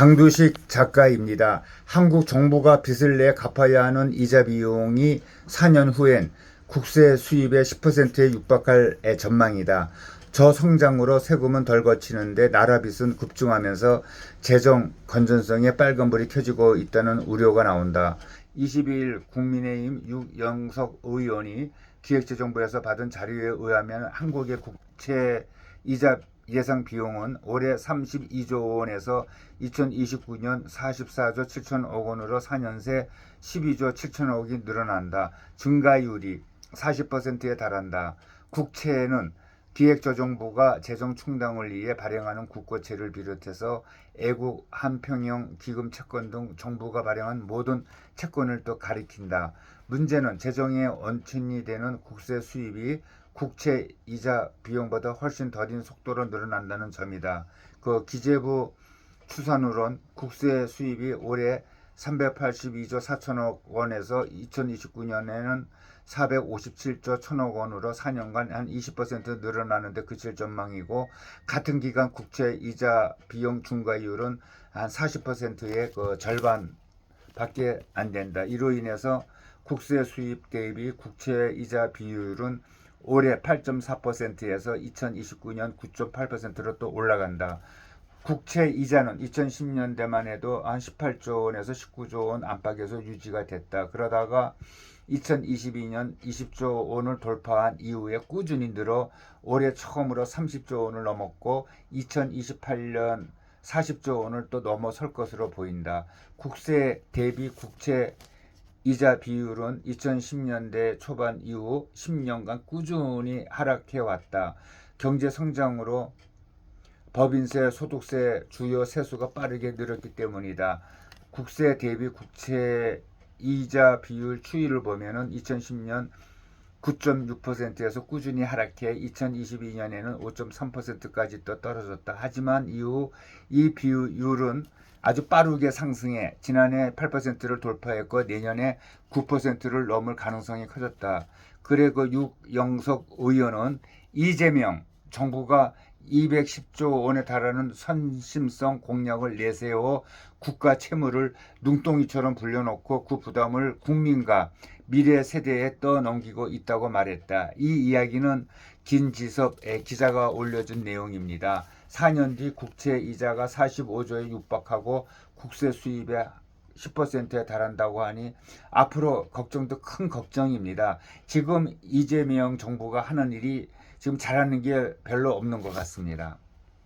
장두식 작가입니다. 한국 정부가 빚을 내 갚아야 하는 이자 비용이 4년 후엔 국세 수입의 10%에 육박할 전망이다. 저성장으로 세금은 덜 거치는데 나라 빚은 급증하면서 재정 건전성에 빨간불이 켜지고 있다는 우려가 나온다. 22일 국민의힘 유영석 의원이 기획재정부에서 받은 자료에 의하면 한국의 국채 이자 예상 비용은 올해 32조 원에서 2029년 44조 7천억 원으로 4년 새 12조 7천억이 늘어난다. 증가율이 40%에 달한다. 국채는 기획조정부가 재정 충당을 위해 발행하는 국고채를 비롯해서 애국 한평형 기금 채권 등 정부가 발행한 모든 채권을 또 가리킨다. 문제는 재정의 원천이 되는 국세 수입이 국채 이자 비용보다 훨씬 더딘 속도로 늘어난다는 점이다. 그 기재부 추산으론 국세 수입이 올해 382조 4천억 원에서 2029년에는 457조 1천억 원으로 4년간 한 20% 늘어나는데 그칠 전망이고 같은 기간 국채 이자 비용 중과율은 한 40%의 그 절반 밖에 안 된다. 이로 인해서 국세 수입 대비 국채 이자 비율은 올해 8.4%에서 2029년 9.8%로 또 올라간다. 국채 이자는 2010년대만 해도 한 18조 원에서 19조 원 안팎에서 유지가 됐다. 그러다가 2022년 20조 원을 돌파한 이후에 꾸준히 늘어 올해 처음으로 30조 원을 넘었고 2028년 40조 원을 또 넘어설 것으로 보인다. 국세 대비 국채 이자 비율은 2010년대 초반 이후 10년간 꾸준히 하락해 왔다. 경제 성장으로 법인세, 소득세 주요 세수가 빠르게 늘었기 때문이다. 국세 대비 국채 이자 비율 추이를 보면은 2010년 9.6%에서 꾸준히 하락해 2022년에는 5.3%까지 또 떨어졌다. 하지만 이후 이 비율은 아주 빠르게 상승해 지난해 8%를 돌파했고 내년에 9%를 넘을 가능성이 커졌다. 그래 그 육영석 의원은 이재명 정부가 210조 원에 달하는 선심성 공약을 내세워 국가 채무를 눈덩이처럼 불려놓고 그 부담을 국민과 미래 세대에 떠넘기고 있다고 말했다. 이 이야기는 김지섭의 기자가 올려준 내용입니다. 4년 뒤 국채 이자가 45조에 육박하고 국세 수입의 10%에 달한다고 하니 앞으로 걱정도 큰 걱정입니다. 지금 이재명 정부가 하는 일이 지금 잘하는 게 별로 없는 것 같습니다.